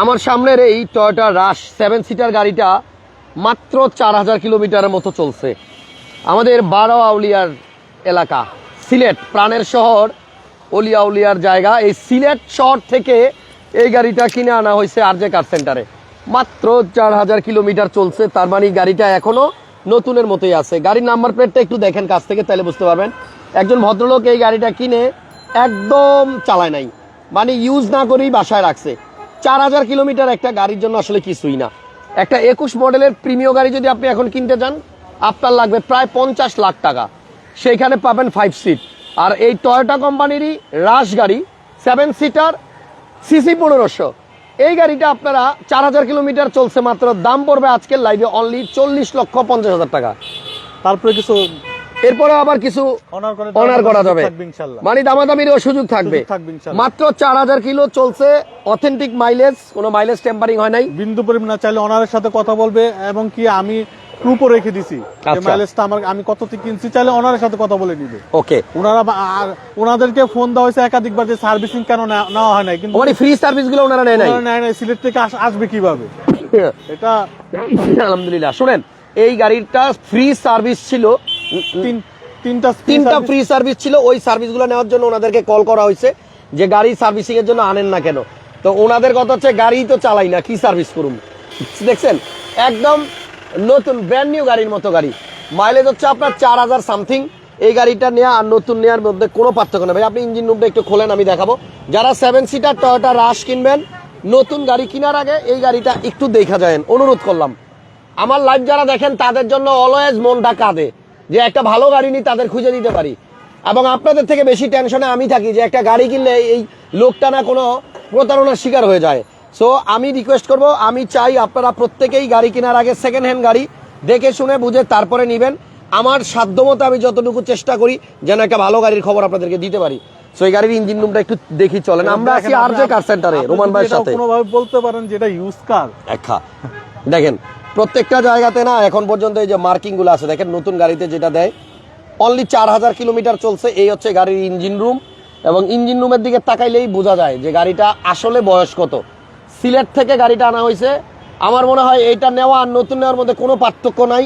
আমার সামনের এই টয়োটা রাশ সেভেন সিটার গাড়িটা মাত্র চার হাজার কিলোমিটারের মতো চলছে। আমাদের বারো আউলিয়ার এলাকা, সিলেট, প্রাণের শহর অলিয়া উলিয়ার জায়গা। এই সিলেট শহর থেকে এই গাড়িটা কিনে আনা হয়েছে আরজে কার সেন্টারে মাত্র চার হাজার কিলোমিটার চলছে, তার মানে গাড়িটা এখনও নতুনের মতোই আছে। গাড়ির নাম্বার প্লেটটা একটু দেখেন কাছ থেকে, তাহলে বুঝতে পারবেন। একজন ভদ্রলোক এই গাড়িটা কিনে একদম চালায় নাই। মানে ইউজ না করেই বাসায় রাখছে। চার হাজার কিলোমিটার একটা গাড়ির জন্য আসলে কিছুই না। একটা একুশ মডেলের প্রিমিয় গাড়ি যদি আপনি এখন কিনতে চান, আপনার লাগবে প্রায় পঞ্চাশ লাখ টাকা। সেইখানে পাবেন ফাইভ সিট আর এই টয়োটা কোম্পানিরই রাশ গাড়ি সেভেন সিটার সিসি পনেরোশো। এই গাড়িটা আপনারা চার হাজার কিলোমিটার চলছে মাত্র, দাম পড়বে আজকের লাইভে অনলি চল্লিশ লক্ষ পঞ্চাশ হাজার টাকা। তারপরে কিছু এরপরে আবার কিছু অনার করা যাবে। মানে দামাদামিরও সুযোগ থাকবে। মাত্র চার হাজার কিলো চলছে অথেন্টিক মাইলেজ কোনো মাইলেজ টেম্পারিং হয় নাই। বিন্দু পরিমাণ না চাইলে অনারের সাথে কথা বলবে এবং কি আমি প্রুফও রেখে দিছি যে আচ্ছা। মাইলেজটা আমার আমি কততে কিনছি চাইলে অনারের সাথে কথা বলে নিবে। ওকে ওনারা আর ওনাদেরকে ফোন দেওয়া হয়েছে একাধিকবার যে সার্ভিসিং কেন নেওয়া হয় না কিন্তু মানে ফ্রি সার্ভিসগুলো ওনারা নেয় নাই? নেয় নাই সিলেট থেকে আসবে কীভাবে? এটা আলহামদুলিল্লাহ। শুনেন এই গাড়িটা ফ্রি সার্ভিস ছিল তিনটা তিনটা ফ্রি সার্ভিস ছিল ওই সার্ভিসগুলো নেওয়ার জন্য ওনাদেরকে কল করা হয়েছে যে গাড়ি সার্ভিসিং এর জন্য আনেন না কেন। তো ওনাদের কথা হচ্ছে গাড়ি তো চালাই না কি সার্ভিস করুন দেখছেন? একদম নতুন ব্র্যান্ড নিউ গাড়ির মতো গাড়ি। মাইলেজ হচ্ছে আপনার চার হাজার সামথিং এই গাড়িটা নেওয়া আর নতুন নেওয়ার মধ্যে কোনো পার্থক্য নেই। ভাই আপনি ইঞ্জিন রুমটা একটু খোলেন আমি দেখাবো। যারা সেভেন সিটার টয়োটা রাশ কিনবেন নতুন গাড়ি কেনার আগে এই গাড়িটা একটু দেখা যায়। অনুরোধ করলাম। আমার লাইভ যারা দেখেন তাদের জন্য অলওয়েজ মনটা কাঁদে। যে একটা ভালো গাড়ি নিয়ে তাদের খুঁজে দিতে পারি। এবং আপনাদের থেকে বেশি টেনশনে আমি থাকি যে একটা গাড়ি কিনলে এই লোকটা না কোনো প্রতারণার শিকার হয়ে যায়। সো আমি রিকোয়েস্ট করব আমি চাই আপনারা প্রত্যেকেই গাড়ি কেনার আগে সেকেন্ড হ্যান্ড গাড়ি দেখে শুনে বুঝে তারপরে নেবেন। আমার সাধ্যমতো আমি যতটুকু চেষ্টা করি যেন একটা ভালো গাড়ির খবর আপনাদেরকে দিতে পারি। সো এই গাড়ির ইঞ্জিন রুমটা একটু দেখি চলেন। আমরা আছি আর জে কার সেন্টারে রোমান ভাইয়ের সাথে। কোনোভাবে বলতে পারেন যে এটা ইউজ কার একা। দেখেন প্রত্যেকটা জায়গাতে না এখন পর্যন্ত এই যে মার্কিংগুলো আছে দেখেন নতুন গাড়িতে যেটা দেয় অনলি চার হাজার কিলোমিটার চলছে এই হচ্ছে গাড়ির ইঞ্জিন রুম এবং ইঞ্জিন রুমের দিকে তাকাইলেই বোঝা যায় যে গাড়িটা আসলে বয়স কত। সিলেট থেকে গাড়িটা আনা হয়েছে আমার মনে হয় এইটা নেওয়া আর নতুন নেওয়ার মধ্যে কোনো পার্থক্য নাই।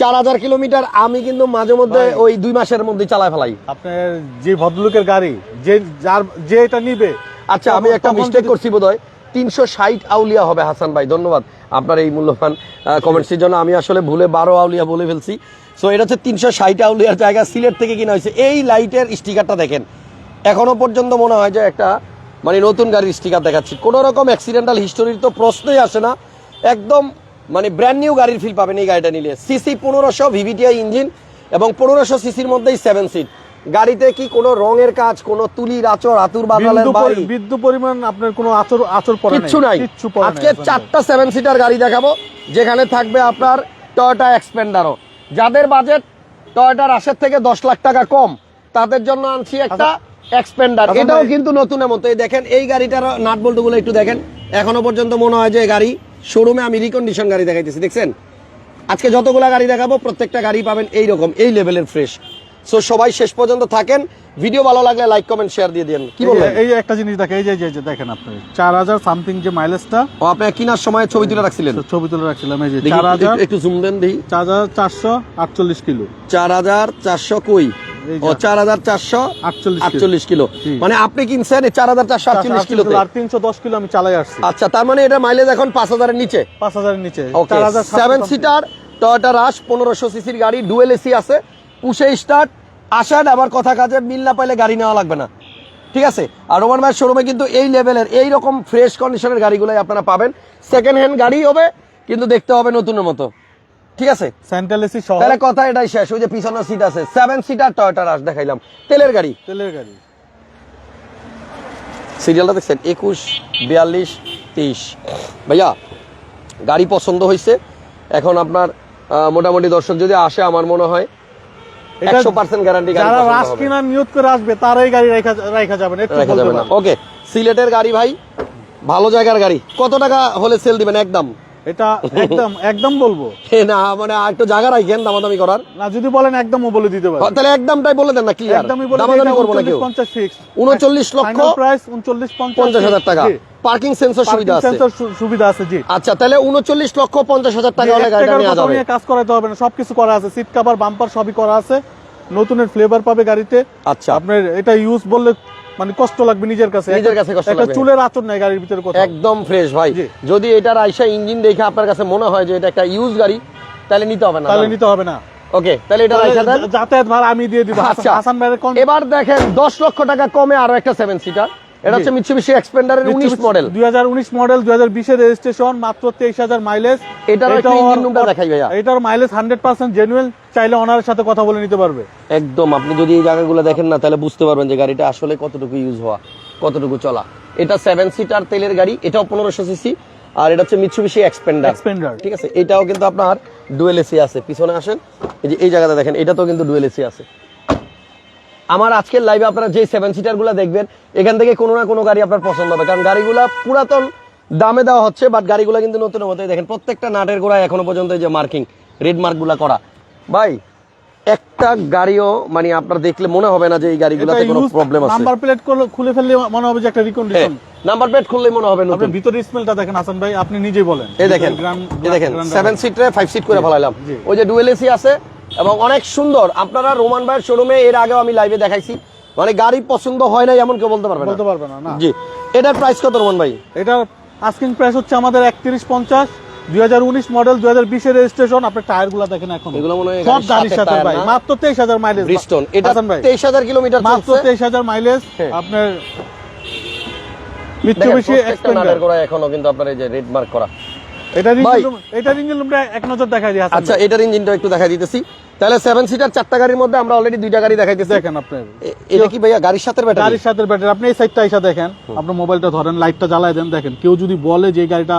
চার হাজার কিলোমিটার আমি কিন্তু মাঝে মধ্যে ওই দুই মাসের মধ্যে চালায় ফেলাই। আপনার যে ভদ্রলোকের গাড়ি যে যার যে এটা নিবে আচ্ছা আমি একটা মিস্টেক করছি বোধহয়। তিনশো ষাট আউলিয়া হবে, হাসান ভাই। ধন্যবাদ আপনার এই মূল্যবান কমেন্টসের জন্য। আমি আসলে ভুলে বারো আউলিয়া বলে ফেলছি। সো এটা হচ্ছে তিনশো ষাট আউলিয়ার জায়গা সিলেট থেকে কিনা হয়েছে। এই লাইটের স্টিকারটা দেখেন। এখনও পর্যন্ত মনে হয় যে একটা মানে নতুন গাড়ির স্টিকার দেখাচ্ছি। কোনো রকম অ্যাক্সিডেন্টাল হিস্টোরির তো প্রশ্নই আসে না। একদম মানে ব্র্যান্ড নিউ গাড়ির ফিল পাবেন এই গাড়িটা নিলে। সিসি পনেরোশো ভিভিটিআই ইঞ্জিন এবং পনেরোশো সিসির মধ্যেই সেভেন সিট গাড়িতে কি কোনো রঙের কাজ কোনো তুলির আচর আতুর বাদালের বাড়ি বিন্দু পরিমাণ আপনার কোনো আচর আচর পড়ে কিচ্ছু নাই। আজকে চারটা সেভেন সিটার গাড়ি দেখাবো যেখানে থাকবে আপনার টয়োটা এক্সপেন্ডারও যাদের বাজেট টয়োটার আশের থেকে দশ লাখ টাকা কম তাদের জন্য আনছি একটা এক্সপেন্ডার আচ্ছা এটাও ভাই- কিন্তু নতুনের মতো। এই দেখেন এই গাড়িটার নাট বল্টুগুলো একটু দেখেন। এখনও পর্যন্ত মনে হয় যে গাড়ি শোরুমে আমি রিকন্ডিশন গাড়ি দেখাইতেছি দেখছেন? আজকে যতগুলা গাড়ি দেখাবো প্রত্যেকটা গাড়ি পাবেন এই রকম এই লেভেলের ফ্রেশ সো সবাই শেষ পর্যন্ত থাকেন। ভিডিও ভালো লাগলে লাইক কমেন্ট শেয়ার দিয়ে দিন কি বলবেন? এই একটা জিনিস দেখেন এই যে এই যে- দেখেন আপনি। চার হাজার সামথিং যে মাইলেজটা ও আপনি কেনার সময় ছবি তুলে রাখছিলেন? ছবি তুলে রাখছিলাম এই যে দেখি, চার হাজার একটু- একটু জুম দেন চারশো আটচল্লিশ কিলো। চার হাজার চারশো কই? ও যে- চার হাজার চারশো আটচল্লিশ কিলো। আটচল্লিশ কিলো। জি। মানে আপনি কিনছেন চার হাজার চারশো আটচল্লিশ কিলোতে? আর তিনশো দশ কিলো আমি চালাই আসছি। আচ্ছা তার মানে এটা মাইলেজ এখন পাঁচ হাজারের নিচে? পাঁচ হাজারের নিচে। ওকে চার হাজার সাতশো seven something। Seater Toyota Rush পনেরোশো সিসির গাড়ি ডুয়েল এসি আছে। পুষে স্টার্ট আসার আবার কথা কাজে মিল না পাইলে গাড়ি নেওয়া লাগবে না। ঠিক আছে? আর রোমান ভাইয়ের শোরুমে কিন্তু এই লেভেলের এই রকম ফ্রেশ কন্ডিশনের গাড়িগুলোই আপনারা পাবেন। সেকেন্ড হ্যান্ড গাড়ি হবে কিন্তু দেখতে হবে নতুনের মতো। ঠিক আছে? সেন্ট্রাল এসি সহ। তাহলে কথা এটাই শেষ ওই যে পিছনের সিট আছে। সেভেন সিটার টয়োটা রাশ দেখাইলাম। তেলের গাড়ি। তেলের গাড়ি। সিরিয়ালটা দেখছেন? একুশ বিয়াল্লিশ তেইশ ভাইয়া গাড়ি পছন্দ হয়েছে এখন আপনার মোটামুটি দর্শক যদি আসে আমার মনে হয় এটা একশো পার্সেন্ট গ্যারান্টি যারা রাস কিনার নিয়ত করে আসবে তারাই গাড়ি রেখা যাবে না ওকে সিলেটের গাড়ি ভাই ভালো জায়গার গাড়ি। কত টাকা হলে সেল দিবেন একদম? এটা একদম একদম বলব। না মানে একটু জায়গা রাখেন দামাদামি করার। না যদি বলেন একদমও বলে দিতে পারি। তাহলে একদমটাই বলে দেন না ক্লিয়ার দামাদামি করব না কেউ পঞ্চাশ ফিক্স উনচল্লিশ লক্ষ প্রাইস উনচল্লিশ পঞ্চাশ হাজার টাকা। পার্কিং সেন্সর সুবিধা আছে? সেন্সর সুবিধা আছে জি। আচ্ছা তাহলে উনচল্লিশ লক্ষ পঞ্চাশ হাজার টাকা হলে গাড়িটা নেওয়া যাবে। কাজ করাতে হবে না সবকিছু করা আছে সিট কভার বাম্পার সবই করা আছে নতুনের ফ্লেভার পাবে গাড়িতে। আচ্ছা। আপনার এটা ইউজ বললে মানে কষ্ট লাগবে নিজের কাছে নিজের কাছে কষ্ট একটা লাগবে। চুলের আচর নাই গাড়ির ভিতরে কোথাও। একদম ফ্রেশ ভাই। যদি এটার আইসা ইঞ্জিন দেখে আপনার কাছে মনে হয় যে এটা একটা ইউজ গাড়ি তাহলে নিতে হবে না তাহলে নিতে হবে না। ওকে তাহলে এটা রাইখা দেন। যাতায়াত ভাড়া আমি দিয়ে দিব। আচ্ছা। হাসান ভাইয়ের কোন এবার দেখেন দশ লক্ষ টাকা কমে আরও একটা সেভেন সিটার এটা হচ্ছে মিৎসুবিশি এক্সপেন্ডারের উনিশ মডেল দুই হাজার উনিশ মডেল দুই হাজার বিশের রেজিস্ট্রেশন মাত্র তেইশ হাজার মাইলেজ এটারও একটু engine room দেখাই ভাইয়া। এটার মাইলেজ হান্ড্রেড পার্সেন্ট জেনুয়েল চাইলে ওনার সাথে কথা বলে নিতে পারবে। একদম আপনি যদি এই জায়গাগুলো দেখেন না তাহলে বুঝতে পারবেন যে গাড়িটা আসলে কতটুকু ইউজ হওয়া কতটুকু চলা। এটা সেভেন সিটার তেলের গাড়ি এটাও পনেরোশো সিসি আর এটা হচ্ছে মিৎসুবিশি এক্সপেন্ডার এক্সপেন্ডার ঠিক আছে? এটাও কিন্তু আপনার ডুয়েল এসি আছে। পিছনে আসেন এই যে এই জায়গাটা দেখেন এটাতেও কিন্তু ডুয়েল এসি আছে। আমার আজকের লাইভে আপনারা যে সেভেন সিটারগুলা দেখবেন এখান থেকে কোনো না কোনো গাড়ি আপনার পছন্দ হবে। কারণ গাড়িগুলা পুরাতন দামে দেওয়া হচ্ছে বাট গাড়িগুলা কিন্তু নতুন মতোই দেখেন প্রত্যেকটা নাটের গোড়ায় এখনও পর্যন্ত এই যে মার্কিং রেড মার্কগুলা করা। ভাই একটা গাড়িও মানে আপনার দেখলে মনে হবে না যে এই গাড়িগুলোতে কোনো প্রবলেম আছে। নাম্বার প্লেট খুলে ফেললে মনে হবে যে একটা রিকন্ডিশন নাম্বার প্লেট খুললেই মনে হবে নতুন। আপনি ভিতরে স্মেলটা দেখেন হাসান ভাই আপনি নিজেই বলেন। এই দেখেন এই দেখেন গ্রাম- সেভেন সিটে ফাইভ সিট করে ফেলাইলাম। ওই যে ডুয়েল এসি আছে এবং অনেক সুন্দর। আপনারা রোমান ভাইয়ের শোরুমে এর আগেও আমি লাইভে দেখাইছি। মানে গাড়ি পছন্দ হয় না এমন কেউ বলতে পারবে বলতে পারবে না জি। এটার প্রাইস কত রোমান ভাই? এটার আস্কিং প্রাইস হচ্ছে আমাদের একত্রিশ পঞ্চাশ দুই হাজার উনিশ মডেল দুই হাজার বিশের রেজিস্ট্রেশন আপনার টায়ারগুলা দেখেন এখন। এগুলো মনে হয় সব গাড়ির সাথে ভাই। মাত্র তেইশ হাজার মাইলেজ ব্রিস্টন এটা হাসান ভাই। তেইশ হাজার কিলোমিটার মাত্র তেইশ হাজার মাইলেজ হ্যাঁ। আপনার মিৎসুবিশি এক্সপেন্ডার নাটের এখনও কিন্তু আপনার এই যে রেড মার্ক করা। এটার। ইঞ্জিন এটার ইঞ্জিন এক নজর দেখা যায় আচ্ছা। এটার ইঞ্জিনটা একটু দেখা দিতেছি। তাহলে সেভেন সিটার চারটা গাড়ির মধ্যে আমরা অলরেডি দুইটা গাড়ি দেখাইতেছি। দেখেন আপনার। এটা কি ভাইয়া গাড়ির সাথে ব্যাটারি গাড়ির সাথে ব্যাটারি আপনি এই সাইডটা এসে দেখেন। আপনার মোবাইলটা ধরেন লাইটটা জ্বালায় দেন। দেখেন কেউ যদি বলে যে গাড়িটা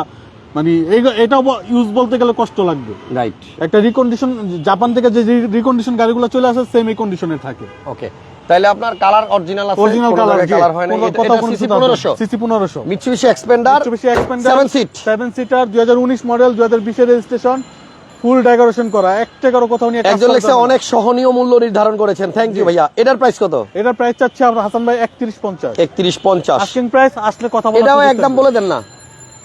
মানে এই এটা ইউজ বলতে গেলে কষ্ট লাগবে। রাইট একটা রিকন্ডিশন জাপান থেকে যে রিকন্ডিশন গাড়িগুলো চলে আসে সেম এই কন্ডিশনে থাকে। ওকে তাহলে আপনার কালার অরিজিনাল আছে অরিজিনাল কালার কালার হয় না এটা সিসি 1500 সিসি পনেরোশো। Mitsubishi Xpander Mitsubishi Xpander seven seat seven seater দুই হাজার উনিশ মডেল দুই হাজার বিশের রেজিস্ট্রেশন ফুল ডেকোরেশন করা এক টাকারও কোথাও নিয়ে একজন লেখছে অনেক সহনীয় মূল্য নির্ধারণ করেছেন। থ্যাংক ইউ ভাইয়া। এটার প্রাইস কত? এটার প্রাইস চাচ্ছি আমরা হাসান ভাই একত্রিশ পঞ্চাশ। একত্রিশ পঞ্চাশ। আস্কিং প্রাইস আসলে কথা বলা এটাও একদম বলে দেন না।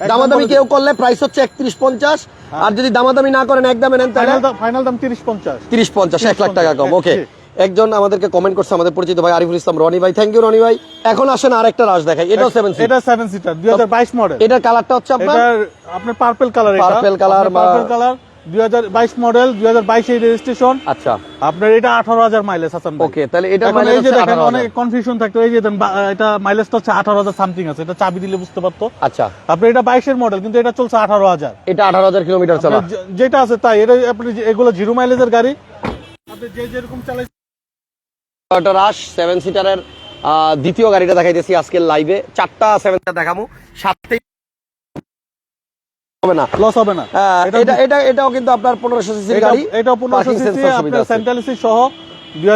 দামাদামি কেউ করলে প্রাইস হচ্ছে একত্রিশ পঞ্চাশ। আর যদি দামাদামি না করেন একদমে নেন তাহলে ফাইনাল দাম ফাইনাল দাম তিরিশ পঞ্চাশ। তিরিশ পঞ্চাশ এক লাখ টাকা কম। হ্যাঁ, ওকে একজন আমাদেরকে কমেন্ট করছে আমাদের পরিচিত ভাই আরিফুল ইসলাম রনি ভাই। থ্যাংক ইউ রনি ভাই। এখন আসেন আরেকটা রাশ দেখাই। এটাও সেভেন সিট এটা সেভেন সিটার দুই হাজার বাইশ মডেল এটার কালারটা হচ্ছে আপনার আপনার পার্পল কালার color বা- পার্পল কালার দুই হাজার বাইশ মডেল দুই হাজার বাইশে রেজিস্ট্রেশন আচ্ছা। আপনার এটা আঠারো হাজার মাইলেজ হাসান ভাই। ওকে তাহলে এটা মাইলেজ এই যে দেখেন অনেক কনফিউশন থাকতো এই যে এটা মাইলেজটা হচ্ছে আঠারো হাজার সামথিং আছে এটা চাবি দিলে বুঝতে পারতো। আচ্ছা। আপনি এটা বাইশের মডেল কিন্তু এটা চলছে আঠারো হাজার। এটা আঠারো হাজার কিলোমিটার চলা। যেটা আছে তাই এটা আপনি এগুলো জিরো মাইলেজের গাড়ি। আপনি যে যেরকম চালাই টয়োটা রাশ সেভেন সিটারের দ্বিতীয় গাড়িটা দেখাইতেছি আজকে লাইভে চারটা সেভেন সিটার দেখামু সাতটাই হবে না। লস হবে না। এটা- এটা এটা এটাও কিন্তু আপনার পনেরোশো সিসির গাড়ি এটাও পনেরোশো সিসি আপনার। সেন্ট্রাল সহ দুই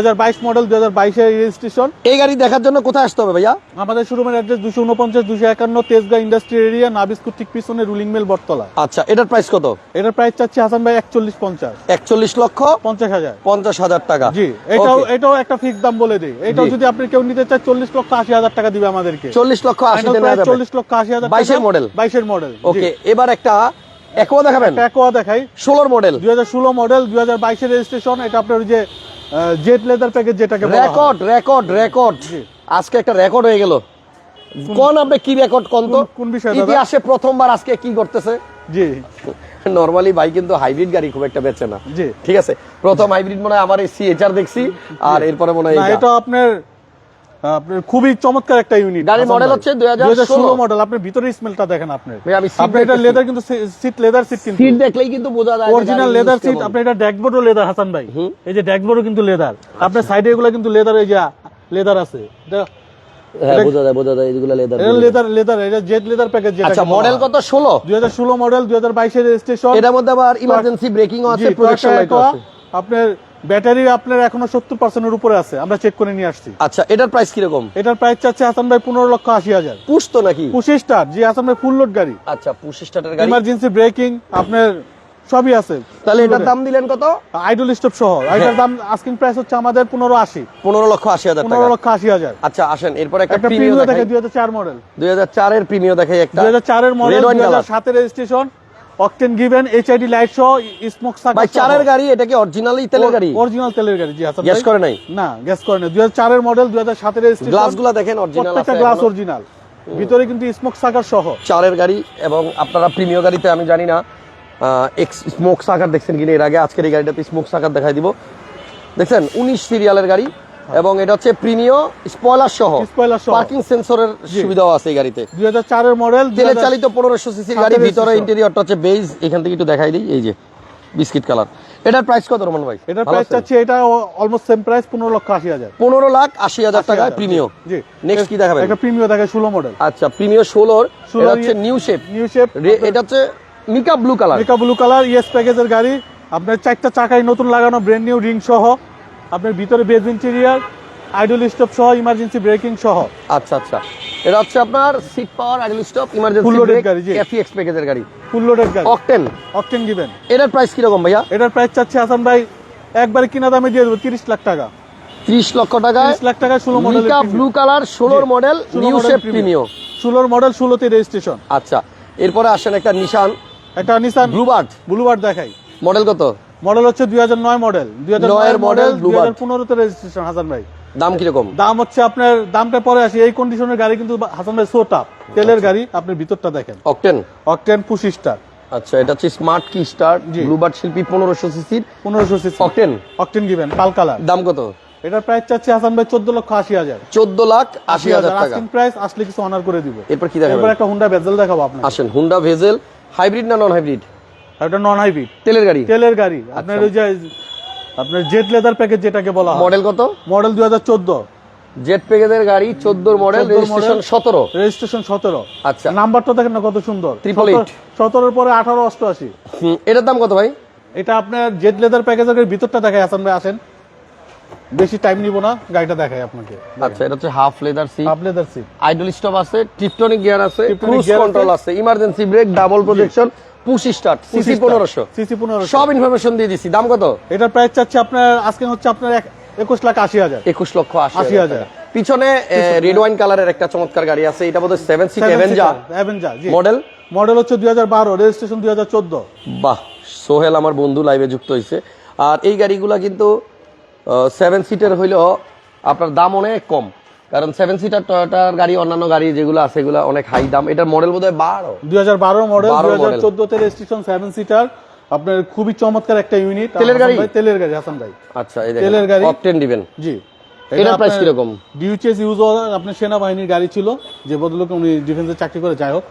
মডেল দুই হাজার বাইশের রেজিস্ট্রেশন এই গাড়ি দেখার জন্য কোথায় আসতে হবে ভাইয়া? আমাদের শোরুমের অ্যাড্রেস দুশো উনপঞ্চাশ দুশো একান্ন তেজগাঁ ইন্ডাস্ট্রি এরিয়া নাবিস্কুর ঠিক পিছনে রুলিং মিল বটতলা। আচ্ছা এটার প্রাইস কত? এটার প্রাইস চাচ্ছি হাসান ভাই একচল্লিশ পঞ্চাশ। একচল্লিশ লক্ষ পঞ্চাশ হাজার। পঞ্চাশ হাজার টাকা। জি এটাও এটাও একটা ফিক্স দাম বলে দিই। এটাও যদি আপনি কেউ নিতে চায় চল্লিশ লক্ষ আশি হাজার টাকা দিবে আমাদেরকে। চল্লিশ লক্ষ চল্লিশ লক্ষ আশি হাজার 22 এর model? বাইশের মডেল ওকে এবার একটা একো দেখাবেন? ট্যাকোয়া দেখাই। ষোলোর মডেল দুই হাজার ষোলো মডেল দুই হাজার বাইশের রেজিস্ট্রেশন এটা আপনার ওই যে জেট লেদার প্যাকেজ যেটাকে রেকর্ড রেকর্ড রেকর্ড আজকে একটা রেকর্ড হয়ে গেল। কোন আপনি কি রেকর্ড কোন তো? কোন- বিষয়ে? ইতিহাসে প্রথমবার আজকে কি করতেছে জি। নরমালি ভাই কিন্তু হাইব্রিড গাড়ি খুব একটা বেচে না। জি। ঠিক আছে? প্রথম হাইব্রিড মনে হয় আমার এই সিএচআর দেখছি আর এরপরে মনে হয় এটা আপনার আপনার খুবই চমৎকার একটা ইউনিট গাড়ির model হচ্ছে 2016 মডেল আপনি ভিতরে স্মেলটা দেখেন seat আপনি এটা লেদার কিন্তু সিট লেদার সিট কিন্তু। সিট দেখলেই কিন্তু বোঝা যায় অরিজিনাল লেদার সিট আপনি এটা ড্যাশবোর্ডও লেদার হাসান ভাই। এই যে ড্যাশবোর্ডও কিন্তু লেদার আপনার সাইডে এগুলো কিন্তু লেদার এই যে লেদার আছে। এটা- হ্যাঁ বোঝা যায় বোঝা যায় এগুলো লেদার লেদার লেদার এটা জেট লেদার প্যাকেজ যেটা আচ্ছা মডেল কত? ষোলো? দুই হাজার ষোলো মডেল দুই হাজার বাইশের রেজিস্ট্রেশন এটার মধ্যে আবার ইমার্জেন্সি ব্রেকিং আছে প্রজেকশন লাইট আছে। আপনার ব্যাটারি আপনার এখনও সত্তর পার্সেন্টের উপরে আছে আমরা চেক করে নিয়ে আসছি। আচ্ছা এটার প্রাইস কীরকম? এটার প্রাইস চাচ্ছে হাসান ভাই পনেরো লক্ষ আশি হাজার। পুশ তো নাকি? পঁচিশ স্টার জি হাসান ভাই ফুল লোড গাড়ি। আচ্ছা পুশ স্টার্টের গাড়ি? ইমার্জেন্সি ব্রেকিং আপনার সবই আছে। তাহলে এটার দাম দিলেন কত? আইডল স্টপ সহ। এটার দাম আস্কিং প্রাইস হচ্ছে আমাদের পনেরো আশি। পনেরো লক্ষ আশি হাজার পনেরো লক্ষ আশি হাজার। আচ্ছা আসেন এরপর একটা প্রিমিও দেখে দুই হাজার চার মডেল দুই হাজার চারের প্রিমিয় দেখাই একটা। দুই হাজার চারের মডেল দুই হাজার সাতের registration octane given HID light সহ স্মোক ভাই চারের গাড়ি এটা কি অরিজিনালি তেলের গাড়ি? অরিজিনাল তেলের গাড়ি জি হাসান গ্যাস করে নাই? না গ্যাস করে না দুই হাজার চারের মডেল দুই হাজার সাতের রেজিস্ট্রেশন গ্লাসগুলো দেখেন অরিজিনাল আছে প্রত্যেকটা গ্লাস অরিজিনাল ভিতরে কিন্তু স্মোক সাকার সহ। চারের গাড়ি এবং আপনারা প্রিমিয় গাড়িতে আমি জানি না এক্স স্মোক সাকার দেখছেন কিনা এর আগে আজকের এই গাড়িটাতে স্মোক সাকার দেখাই দিব। দেখছেন উনিশ সিরিয়ালের গাড়ি। এবং এটা হচ্ছে প্রিমিয় স্পয়লার সহ। পার্কিং সেন্সরের সুবিধাও আছে এই গাড়িতে। দুই হাজার চারের মডেল তেলে চালিত পনেরোশো সিসির গাড়ি ভিতরে ইন্টেরিয়রটা হচ্ছে বেজ এখান থেকে একটু দেখাই দিই এই যে বিস্কিট কালার এটার প্রাইস কত রমান ভাই? এটার প্রাইস চাচ্ছি এটা অলমোস্ট সেম প্রাইস পনেরো লক্ষ আশি হাজার। পনেরো লাখ আশি হাজার টাকায় প্রিমিয় জি নেক্সট কি দেখাবেন? একটা প্রিমিও দেখে ষোলো মডেল আচ্ছা প্রিমিয় ষোলোর ষোলোর এটা হচ্ছে নিউ শেপ নিউ শেপ এটা হচ্ছে mica blue colour mica blue colour yes প্যাকেজের গাড়ি। আপনার চারটা চাকাই নতুন লাগানো ব্র্যান্ড নিউ রিং সহ। আপনার ভিতরে বেজ ইন্টেরিয়ার আইডল স্টপ সহ ইমার্জেন্সি ব্রেকিং সহ। আচ্ছা আচ্ছা। এটা হচ্ছে আপনার seat power idle stop emergency loaded brake গাড়ি, জি। এফএক্স প্যাকেজের গাড়ি। ফুল লোডেড গাড়ি। অকটেন অকটেন গিভেন এটার প্রাইস কি রকম ভাইয়া? এটার প্রাইস চাচ্ছে হাসান ভাই একবারে কিনা দামে দিয়ে দেবো তিরিশ লাখ টাকা। 30 লক্ষ টাকা। তিরিশ লাখ টাকা ষোলো model mica blue colour 16 model new shape premium ষোলোর মডেল ষোলোতে রেজিস্ট্রেশন আচ্ছা। এরপরে আসেন একটা নিশান একটা নিসান ব্লুবার্ড ব্লুবার্ড দেখাই। মডেল কত? মডেল হচ্ছে দুই হাজার নয় মডেল। দুই হাজার নয়ের মডেল দুই হাজার পনেরোতে রেজিস্ট্রেশন হাসান ভাই। দাম কি রকম দাম হচ্ছে আপনার দামটা পরে আসি এই কন্ডিশনের গাড়ি কিন্তু হাসান ভাই সোটাপ তেলের গাড়ি আপনি ভিতরটা দেখেন। অকটেন অকটেন পুশি স্টার আচ্ছা এটা হচ্ছে স্মার্ট কি স্টার। ব্লুবার্ড শিল্পী 1500 সিসির পনেরোশো সিসি অকটেন অকটেন গিভেন কাল কালার। দাম কত? এটার প্রাইস চাচ্ছে হাসান ভাই চোদ্দ লক্ষ আশি হাজার। 14 লাখ 80 হাজার টাকা। প্রাইস আসলে কিছু অনার করে দিব। এরপর কি এরপর দেখাবেন একটা হুন্ডা বেজেল দেখাবো আপনার আসেন হুন্ডা ভেজেল হাইব্রিড না নন হাইব্রিড এটা নন হাইব্রিড তেলের গাড়ি? তেলের গাড়ি। আপনার ওই যে আপনার জেট লেদার প্যাকেজ যেটাকে বলা হয়। মডেল কত? মডেল দুই হাজার চোদ্দ। জেট প্যাকেজের গাড়ি 14 মডেল রেজিস্ট্রেশন model। 17 রেজিস্ট্রেশন সতেরো। আচ্ছা। নাম্বারটা দেখেন না কত সুন্দর। পরে এটার দাম কত ভাই? এটা আপনার জেট লেদার প্যাকেজের ভিতরটা দেখায় হাসান ভাই আসেন। বেশি টাইম নিব না গাড়িটা আপনাকে। আচ্ছা এটা হচ্ছে half leather seat half leather seat idle stop আছে টিপটনিক গিয়ার আছে ক্রুজ কন্ট্রোল আছে। Emergency brake double projection push start CC 1500 CC পনেরোশো। সব ইনফরমেশন দিয়ে দিছি। দাম কত? এটার প্রাইস চাচ্ছে আপনার আজকে হচ্ছে আপনার এক- একুশ লাখ আশি হাজার। 21 লক্ষ আশি হাজার। পিছনে রেড ওয়াইন কালারের একটা চমৎকার গাড়ি আছে। এটা বোধহয় 7 seat Avenger Avenger model model হচ্ছে দুই হাজার বারো রেজিস্ট্রেশন দুই হাজার চোদ্দ। বাহ সোহেল আমার বন্ধু লাইভে যুক্ত হয়েছে আর এই গাড়িগুলা কিন্তু সেভেন সিটের হইলেও আপনার দাম অনেক কম। কারণ সেভেন সিটার টয়োটার গাড়ি অন্যান্য গাড়ি যেগুলো আছে এগুলো অনেক হাই দাম। এটার মডেল বোধ হয় বারো। দুই হাজার বারো মডেল 12 দুই হাজার। চোদ্দতে রেজিস্ট্রেশন সেভেন সিটার আপনার খুবই চমৎকার একটা ইউনিট তেলের গাড়ি? তেলের গাড়ি হাসান ভাই। আচ্ছা এই তেলের গাড়ি? অপটেন দিবেন। জি। এটার price কীরকম? ডিউচেস ইউজ আপনার সেনাবাহিনীর গাড়ি ছিল। যে বদলোক উনি ডিফেন্সে চাকরি করে যাই হোক।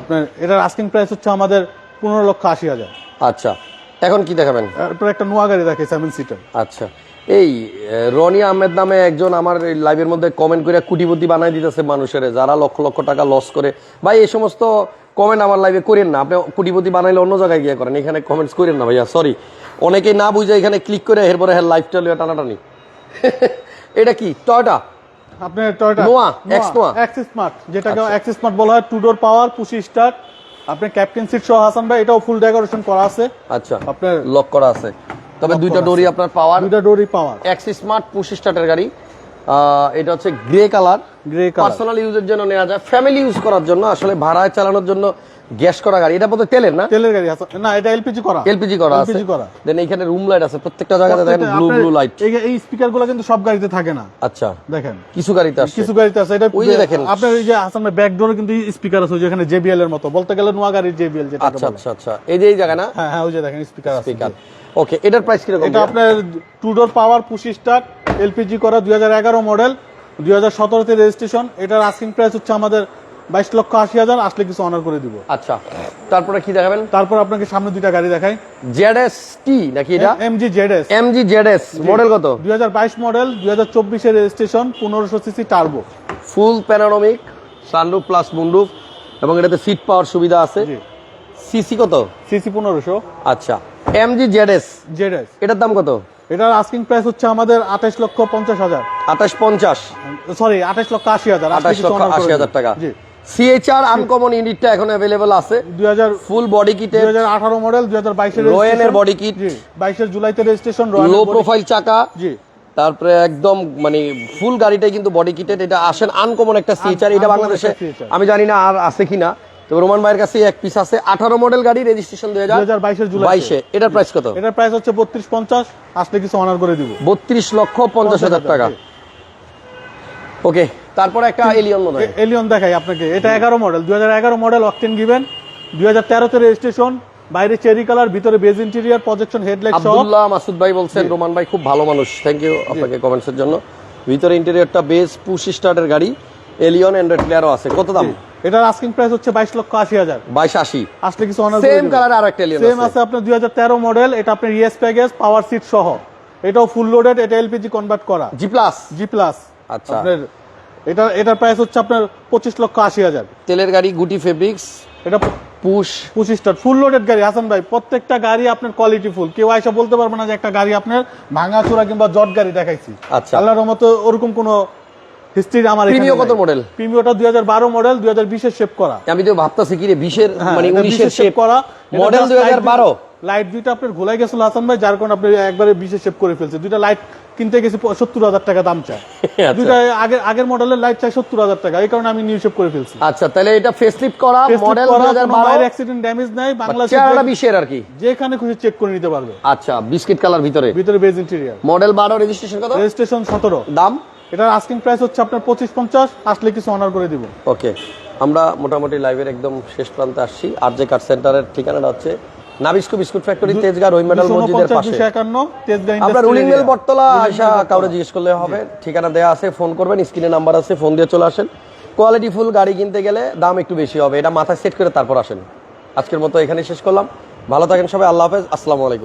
আপনার এটার আস্কিং প্রাইস হচ্ছে আমাদের পনেরো লক্ষ আশি হাজার। আচ্ছা। এখন কি দেখাবেন? একটা নোয়া গাড়ি দেখে সেভেন সিটার আচ্ছা। এই রনি আহমেদ নামে একজন আমার লাইভের মধ্যে কমেন্ট করে কুটিপতি বানাই দিতেছে মানুষের যারা লক্ষ লক্ষ টাকা লস করে। ভাই এই সমস্ত কমেন্ট আমার লাইভে করেন না। আপনি কুটিপতি বানাইলে অন্য জায়গায় গিয়ে করেন এখানে কমেন্টস করেন না ভাইয়া সরি অনেকেই না বুঝে এখানে ক্লিক করে এরপরে হ্যাঁ লাইভটা লিয়ে টানাটানি। এটা কি? টয়টা আপনার Toyota Noah, X Noah। Axis smart যেটাকে আচ্ছা। অ্যাক্সিস স্মার্ট বলা হয় two door power push start আপনার ক্যাপ্টেন সিট সহ হাসান ভাই এটাও ফুল ডেকোরেশন করা আছে। আচ্ছা আপনার লক করা আছে। তবে দুইটা ডোরি আপনার পাওয়ার। দুইটা ডোরই পাওয়ার। এক্সি স্মার্ট পুশ স্টার্টের গাড়ি। এটা হচ্ছে grey colour grey colour personal ইউজের জন্য নেওয়া যায়। ফ্যামিলি ইউজ করার জন্য আসলে ভাড়ায় চালানোর জন্য গ্যাস করা গাড়ি। এটা বোধহয় তেলের না? তেলের গাড়ি হাসান না এটা এলপিজি করা। এলপিজি করা আছে। করা। দেন এখানে রুম লাইট আছে। প্রত্যেকটা জায়গাতে দেখেন ব্লু ব্লু লাইট এই- এই স্পিকারগুলো কিন্তু সব গাড়িতে থাকে না। আচ্ছা। দেখেন। কিছু গাড়িতে আসছে। কিছু গাড়িতে আছে এটা ওই যে দেখেন। আপনার এই যে ভাই ব্যাক ডোরে কিন্তু স্পিকার আছে ওই যেখানে জেবিএল এর মতো। বলতে গেলে নোয়া গাড়ির জেবিএল যেটা আচ্ছা আচ্ছা আচ্ছা। এই যে এই জায়গা না? হ্যাঁ হ্যাঁ ওই যে দেখেন স্পিকার আছে। স্পিকার ওকে এটার প্রাইস কীরকম এটা আপনার two door power push start LPG করা দুই হাজার এগারো মডেল দুই হাজার সতেরোতে রেজিস্ট্রেশন এটার আস্কিং প্রাইস হচ্ছে আমাদের বাইশ লক্ষ আশি হাজার আসলে কিছু অনার করে দিব। আচ্ছা তারপরে কি দেখাবেন? তারপর আপনাকে সামনে দুইটা গাড়ি দেখাই। জেডএস টি নাকি এটা? MG ZS MG ZS model কত? দুই হাজার বাইশ মডেল দুই হাজার চব্বিশের রেজিস্ট্রেশন পনেরোশো CC turbo full panoramic sunroof plus moonroof এবং এটাতে সিট পাওয়ার সুবিধা আছে। জি। সিসি কত? সিসি পনেরোশো। আচ্ছা। এমজি জেডএস জেডএস এটার দাম কত? এটার আস্কিং প্রাইস হচ্ছে আমাদের আঠাশ লক্ষ পঞ্চাশ হাজার। আঠাশ পঞ্চাশ। সরি আঠাশ লক্ষ আশি হাজার। আঠাশ লক্ষ আশি হাজার টাকা। জি। সিএইচআর আনকমন ইউনিটটা এখন অ্যাভেলেবল আছে। দুই হাজার ফুল বডি কিটে দুই হাজার আঠারো মডেল দুই হাজার বাইশের রোয়েনের body kit। জি বাইশের জুলাইতে রেজিস্ট্রেশন লো প্রোফাইল চাকা। জি। তারপরে একদম মানে ফুল গাড়িটাই কিন্তু বডি কিটেড এটা আসেন আনকমন একটা সিএইচআর এটা বাংলাদেশে আমি জানি না আর আছে কিনা। তো রোমান ভাইয়ের কাছে এক পিস আছে। আঠারো মডেল গাড়ি রেজিস্ট্রেশন দুই হাজার 2022 জুলাই। বাইশে। এটার প্রাইস কত? এটার প্রাইস হচ্ছে বত্রিশ পঞ্চাশ। আসলে কিছু অনার করে দিব। বত্রিশ লক্ষ পঞ্চাশ হাজার টাকা। ওকে তারপরে একটা এলিয়ন হয় এলিয়ন দেখাই আপনাকে। এটা এগারো মডেল দুই হাজার এগারো মডেল অকটেন গিভেন দুই হাজার তেরোতে রেজিস্ট্রেশন বাইরে চেরি কালার ভিতরে বেজ ইন্টেরিয়ার প্রজেকশন হেডলাইট সহ আব্দুল্লাহ মাসুদ ভাই বলছেন রোমান ভাই খুব ভালো মানুষ। থ্যাংক ইউ আপনাকে কমেন্টসের জন্য। ভিতরে ইন্টেরিয়রটা বেস পুশ স্টার্টের গাড়ি। এলিয়ন অ্যান্ড্রয়েড প্লেয়ারও আছে। কত দাম? এটার আস্কিং প্রাইস হচ্ছে বাইশ লক্ষ আশি হাজার। বাইশ আশি। আসলে কিছু অনার সেম কালার আর একটা সেম আছে। আপনার দুই হাজার তেরো মডেল এটা আপনার ইএস প্যাকেজ পাওয়ার সিট সহ। এটাও ফুল লোডেড এটা এলপিজি কনভার্ট করা। জি প্লাস জি প্লাস আচ্ছা। আপনার এটা এটার প্রাইস হচ্ছে আপনার পঁচিশ লক্ষ আশি হাজার। তেলের গাড়ি গুটি ফেব্রিক্স এটা পুশ পঁচিশ স্টার ফুল লোডেড গাড়ি। হাসান ভাই প্রত্যেকটা গাড়ি আপনার কোয়ালিটি ফুল কেউ আইসা বলতে পারবে না যে একটা গাড়ি আপনার ভাঙা চূড়া কিংবা জট গাড়ি দেখাইছি। আচ্ছা। আল্লাহর মতো ওরকম কোনো হিস্ট্রি আমার Premio কত model? প্রিমিওটা দুই হাজার বারো মডেল দুই হাজার বিশের শেপ করা। আমি তো ভাবতেছি কি রে বিশের হ্যাঁ, মানে এটা উনিশের 20 শেপ করা। মডেল দুই হাজার বারো। লাইট দুইটা আপনার ঘোলাই গেছিল হাসান ভাই যার কারণে আপনি একবারে বিশেষ শেপ করে ফেলছে। দুইটা লাইট কিনতে গেছি সত্তর হাজার টাকা দাম চায়। আচ্ছা। দুইটা আগের আগের মডেলের লাইট চাই সত্তর হাজার টাকা। এই কারণে আমি নিউ শেপ করে ফেলছি। আচ্ছা তাহলে এটা ফেসলিফট করা মডেল বারো? অ্যাক্সিডেন্ট ড্যামেজ নাই বাংলাদেশে বিশের আর কি? যেখানে খুশি চেক করে নিতে পারবে। আচ্ছা বিস্কিট কালার ভিতরে? ভিতরে বেজ ইন্টেরিয়ার মডেল বারো রেজিস্ট্রেশন কত? রেজিস্ট্রেশন সতেরো। দাম? এটার আস্কিং প্রাইস হচ্ছে আপনার পঁচিশ পঞ্চাশ আসলে কিছু অনার করে দিব। ওকে আমরা মোটামুটি লাইভের একদম শেষ প্রান্তে আসছি। আর যে কার সেন্টারের ঠিকানাটা হচ্ছে Nabisco biscuit factory Tejgaon Rahim metal মসজিদের পাশে। দুশো একান্ন আমরা ইন্ডাস্ট্রিয়াল রুলিং মেল বটতলা আয়সা কাউরে জিজ্ঞেস করলে হবে ঠিকানা দেওয়া আছে ফোন করবেন স্ক্রিনে নাম্বার আছে ফোন দিয়ে চলে আসেন। কোয়ালিটি ফুল গাড়ি কিনতে গেলে দাম একটু বেশি হবে এটা মাথায় সেট করে তারপর আসেন। আজকের মতো এখানে শেষ করলাম। ভালো থাকেন সবাই আল্লাহ হাফেজ আসসালামু আলাইকুম।